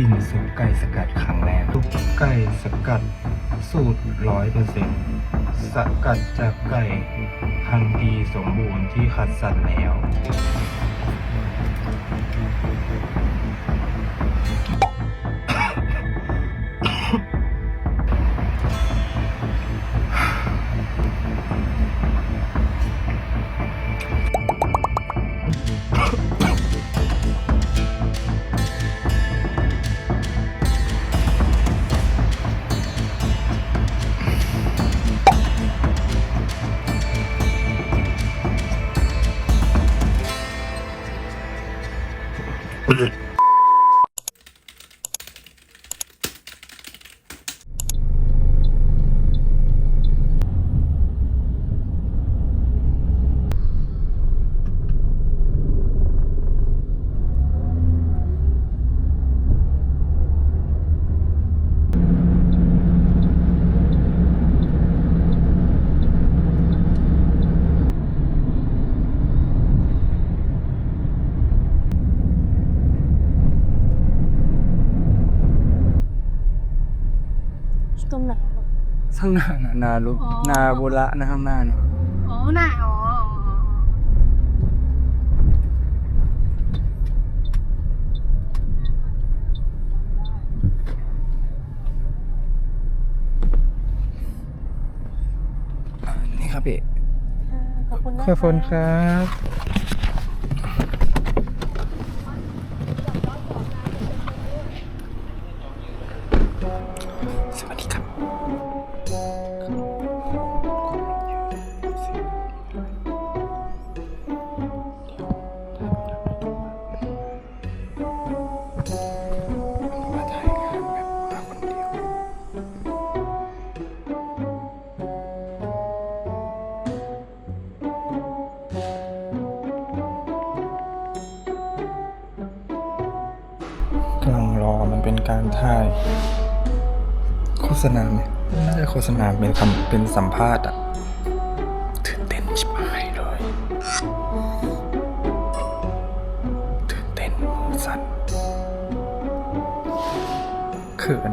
กินซุปไก่สกัดครั้งแรกซุปไก่สกัดสูตรร้อยเปอร์เซ็นต์สกัดจากไก่พันธุ์ดีสมบูรณ์ที่คัดสรรแล้ว Блять. ข้างหน้านะนาลุอ๋อ นาบุระนะข้างหน้านะอ๋อหน้าอ๋อนี่ครับพี่ ขอบคุณนะขอบคุณครับ การถ่าย โฆษณาเนี่ยไม่ใช่โฆษณาเป็นคำเป็นสัมภาษณ์อะตื่นเต้นชิบหายเลยตื่นเต้นมือสั่นเขิน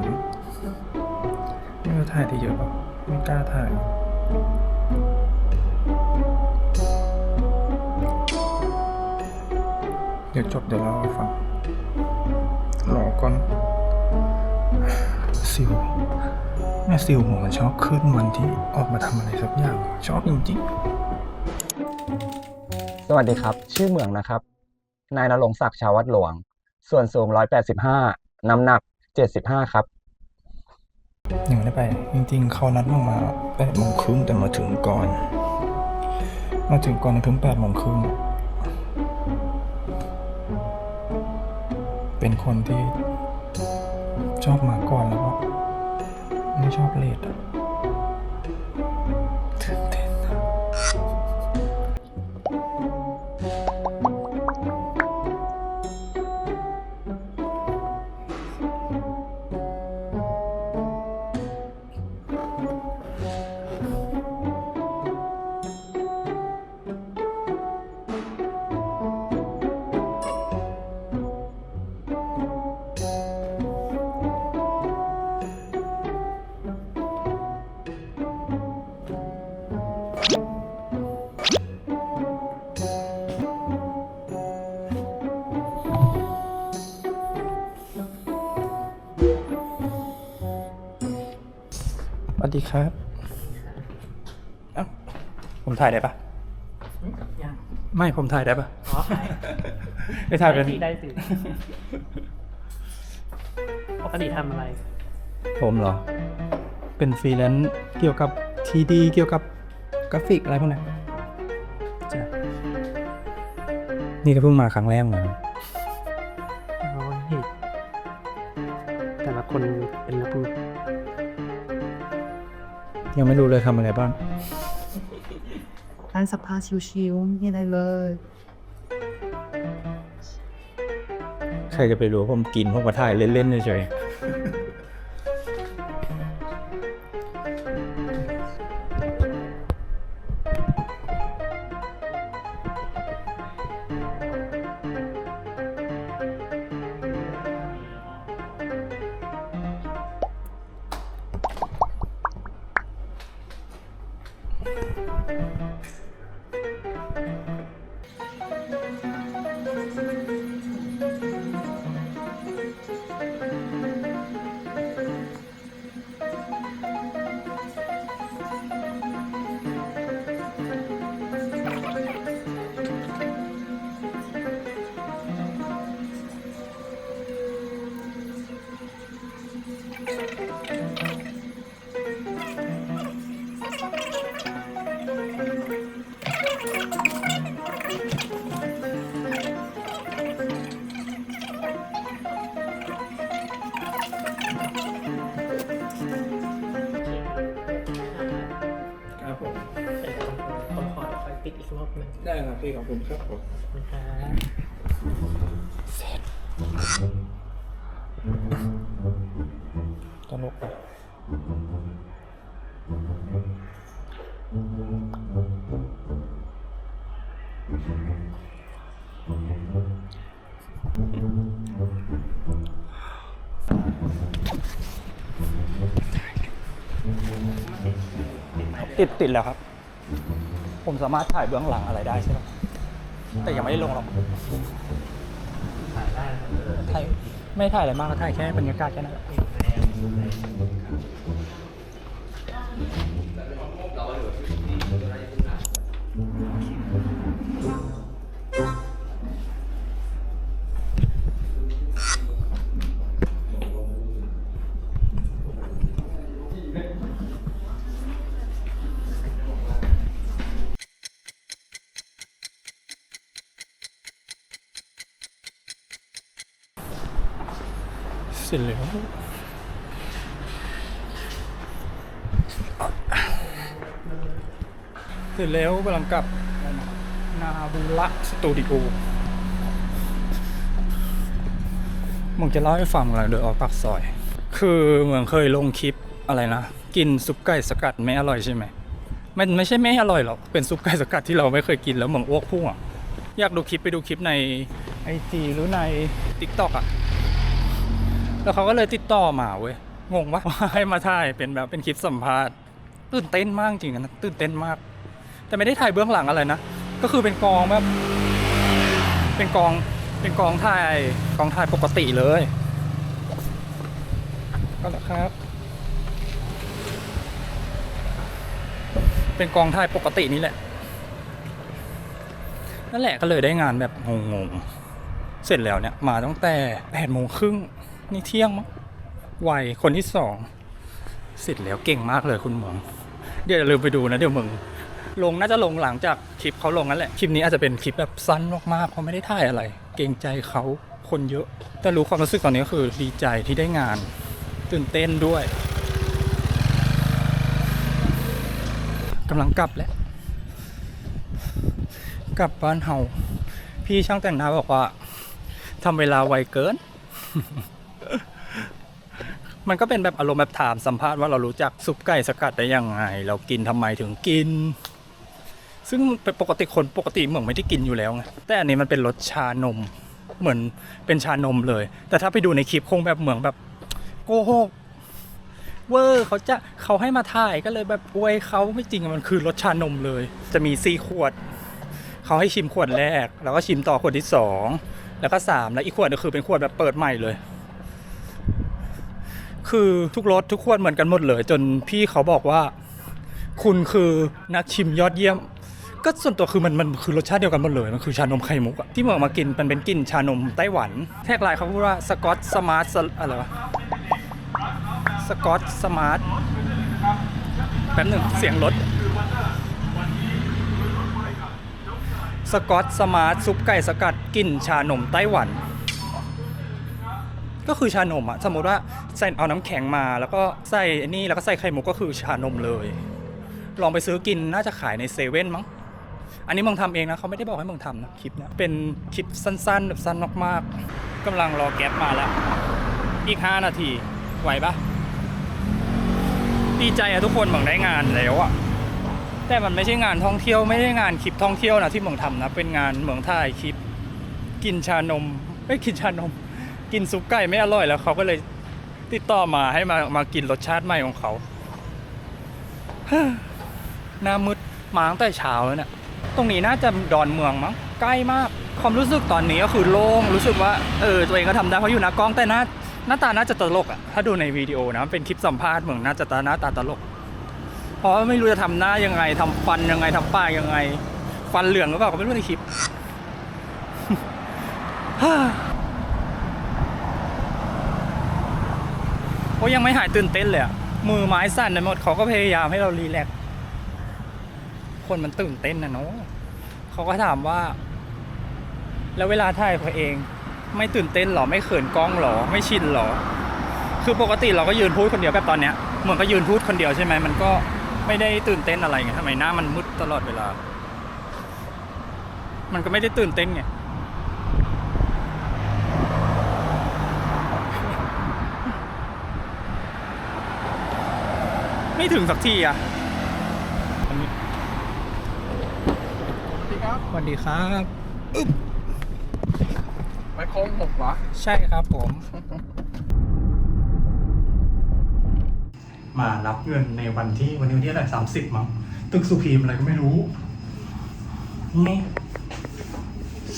ไม่รู้ถ่ายได้เยอะหรอกไม่กล้าถ่ายเดี๋ยวจบเดี๋ยวเล่าให้ฟังรอก่อน ซิวแม่ซิวผมมันชอบขึ้นวันที่ออกมาทำอะไรสักอย่างชอบจริงสวัสดีครับ ชื่อเหมืองนะครับ นายนรงค์ศักดิ์ชาววัดหลวง ส่วนสูง 185 น้ำหนัก 75 ครับๆยังไม่ได้ไป จริงๆ เขานัดมามาแปดโมงครึ่งแต่มาถึงก่อน มาถึงก่อนในเพิ่งแปดโมงครึ่งเป็นคนที่ ชอบมาก่อนแล้วก็ไม่ชอบเลทอะ วัสดีครับเอ้าผมถ่ายได้ปะยังไม่ผมถ่ายได้ปะอ๋อไม่ถ่ายเป็นได้สิได้สิปกติทำอะไร ผมเหรอ เป็นฟรีแลนซ์เกี่ยวกับทีดีเกี่ยวกับกราฟิกอะไรพวกนั้นจ้ะนี่ก็เพิ่งมาครั้งแรกเหมือนกันอ๋อเห็นแต่ละคนเป็นนัก ยังไม่รู้เลยทำอะไรบ้างร้านสปาชิวๆนี่ได้เลย ใครจะไปรู้ผมกินผมมาถ่ายเล่นๆเฉยค ครับขอบคุณครับผมนะครับตลกอะติดติดแล้วครับ ผมสามารถถ่ายเบื้องหลังอะไรได้ใช่ไหม แต่ยังไม่ได้ลงหรอกถ่ายได้นะครับถ่ายไม่ถ่ายอะไรมากก็ถ่ายแค่บรรยากาศแค่นั้น ร็จแล้วเสร็จแล้วกำลังกลับนาบุระสตูดิโอมึงจะเล่าให้ฟังอะไรโดยออกปากซอย คือเหมือนเคยลงคลิปอะไรนะ กินซุปไก่สกัดไม่อร่อยใช่ไหมมันไม่ใช่ไม่อร่อยหรอก เป็นซุปไก่สกัดที่เราไม่เคยกินแล้วเหมือนอ้วกพุ่งอะ อยากดูคลิปไปดูคลิปในไอจีหรือใน t ิ k t o k อะ แล้วเขาก็เลยติดต่อมาเว้ยงงวะให้มาถ่ายเป็นแบบเป็นคลิปสัมภาษณ์ตื่นเต้นมากจริงนะตื่นเต้นมาก แต่ไม่ได้ถ่ายเบื้องหลังอะไรนะก็คือเป็นกองแบบ เป็นกองเป็นกองถ่ายกองถ่ายปกติเลยก็แล้วครับ เป็นกองถ่ายปกตินี่แหละ นั่นแหละก็เลยได้งานแบบงงๆเสร็จแล้วเนี่ยมาตั้งแต่แปดโมงครึ่ง นี่เที่ยงมั้งวัยคนที่สองเสร็จแล้วเก่งมากเลยคุณเหมืองเดี๋ยวอย่าลืมไปดูนะเดี๋ยวมึงลงน่าจะลงหลังจากคลิปเขาลงนั่นแหละ คลิปนี้อาจจะเป็นคลิปแบบสั้นมากๆเพราะไม่ได้ถ่ายอะไร เกรงใจเขาคนเยอะ แต่รู้ความรู้สึกตอนนี้ก็คือดีใจที่ได้งาน ตื่นเต้นด้วยกำลังกลับแล้ว กลับบ้านเฮาพี่ช่างแต่งหน้าบอกว่าทำเวลาไวเกิน มันก็เป็นแบบอารมณ์แบบถามสัมภาษณ์ว่าเรารู้จักซุปไก่สกัดได้ยังไง เรากินทำไมถึงกิน ซึ่งเป็นปกติคนปกติเหมือนไม่ได้กินอยู่แล้วไงแต่อันนี้มันเป็นรสชานม เหมือนเป็นชานมเลย แต่ถ้าไปดูในคลิปคงแบบเหมือนแบบโกหกเวอร์เขาจะเขาให้มาถ่ายก็เลยแบบอวยเขาไม่จริงมันคือรสชานมเลย จะมีสี่ขวดเขาให้ชิมขวดแรก แล้วก็ชิมต่อขวดที่สองแล้วก็สามแล้วอีกขวดก็คือเป็นขวดแบบเปิดใหม่เลย คือทุกรสทุกขวดเหมือนกันหมดเลย จนพี่เขาบอกว่า คุณคือนักชิมยอดเยี่ยม ก็ส่วนตัวคือมันมันคือรสชาติเดียวกันหมดเลยมันคือชานมไข่มุกอะที่เมืองมากินมันเป็นกลิ่นชานมไต้หวัน แท็กไลน์เขาพูดว่าสกอตสมาร์ทอะไรวะสกอตสมาร์ทแป๊บหนึ่งเสียงรถสกอตสมาร์ทซุปไก่สกัดกลิ่นชานมไต้หวัน ก็คือชานมอะสมมติว่าใส่เอาน้ำแข็งมาแล้วก็ใส่อันนี้แล้วก็ใส่ไข่มุกก็คือชานมเลย ลองไปซื้อกินน่าจะขายในเซเว่นมั้งอันนี้มึงทำเองนะเขาไม่ได้บอกให้มึงทำนะคลิปเนะเป็นคลิปสั้นๆแบบสั้นมากๆกำลังรอแก๊ปมาแล้ว อีก 5 นาทีไหวปะดีใจอะทุกคนมึงได้งานแล้วอะแต่มันไม่ใช่งานท่องเที่ยวไม่ได้งานคลิปท่องเที่ยวนะที่มืองทำนะเป็นงานเมืองถ่ายคลิป กินชานมไม่กินชานม กินซุปไก่ไม่อร่อยแล้วเขาก็เลยติดต่อมาให้มามากินรสชาติใหม่ของเขาหน้ามืดมาตั้งแต่เช้าแล้วเนี่ยตรงนี้น่าจะดอนเมืองมั้งใกล้มากความรู้สึกตอนนี้ก็คือโล่งรู้สึกว่าเออตัวเองก็ทำได้เพราะอยู่น้ากล้องแต่หน้าหน้าตาน่าจะตลกอะถ้าดูในวิดีโอนะเป็นคลิปสัมภาษณ์เหมือนน่าจะตาหน้าตาตลก เพราะไม่รู้จะทำหน้ายังไงทำฟันยังไงทำปากยังไง ฟันเหลืองหรือเปล่าก็ไม่รู้ในคลิป โอ้ยังไม่หายตื่นเต้นเลยอะมือไม้สั่นไปหมดเขาก็พยายามให้เรารีแลกคนมันตื่นเต้นนะเนาะเขาก็ถามว่า แล้วเวลาถ่ายตัวเอง ไม่ตื่นเต้นหรอไม่เขินกล้องหรอไม่ชินหรอ คือปกติเราก็ยืนพูดคนเดียวแบบตอนเนี้ยเหมือนก็ยืนพูดคนเดียวใช่ไหมมันก็ไม่ได้ตื่นเต้นอะไรไงทำไมหน้ามันมืดตลอดเวลา มันก็ไม่ได้ตื่นเต้นไง ไม่ถึงสักทีอะอันนี้สวัสดีครับ สวัสดีครับไปโค้งหกเหรอใช่ครับผม มารับเงินในวันที่วันนี้วันที่อะไรสามสิบมั้งตึกสุพีมอะไรก็ไม่รู้ นี่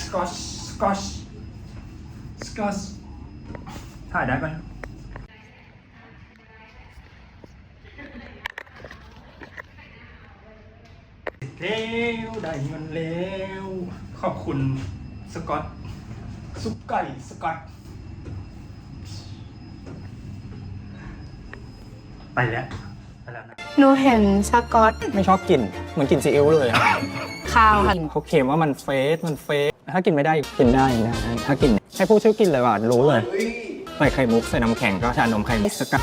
สกอชสกอชสกอชถ่ายได้ปะ เร็วได้เงินแล้วขอบคุณสกอตซุปไก่สกัดไปแล้วไปแล้วนะ หนูเห็นสกอตไม่ชอบกินเหมือนกินซีอิ๊วเลยอะข้าวค่ะ เขาเขียนว่ามันเฟสมันเฟสถ้ากินไม่ได้กินได้นะถ้ากินให้พูดชื่อกินเลยว่ารู้เลยใส่ไข่มุกใส่น้ำแข็งก็ชานมไข่มุกสกัด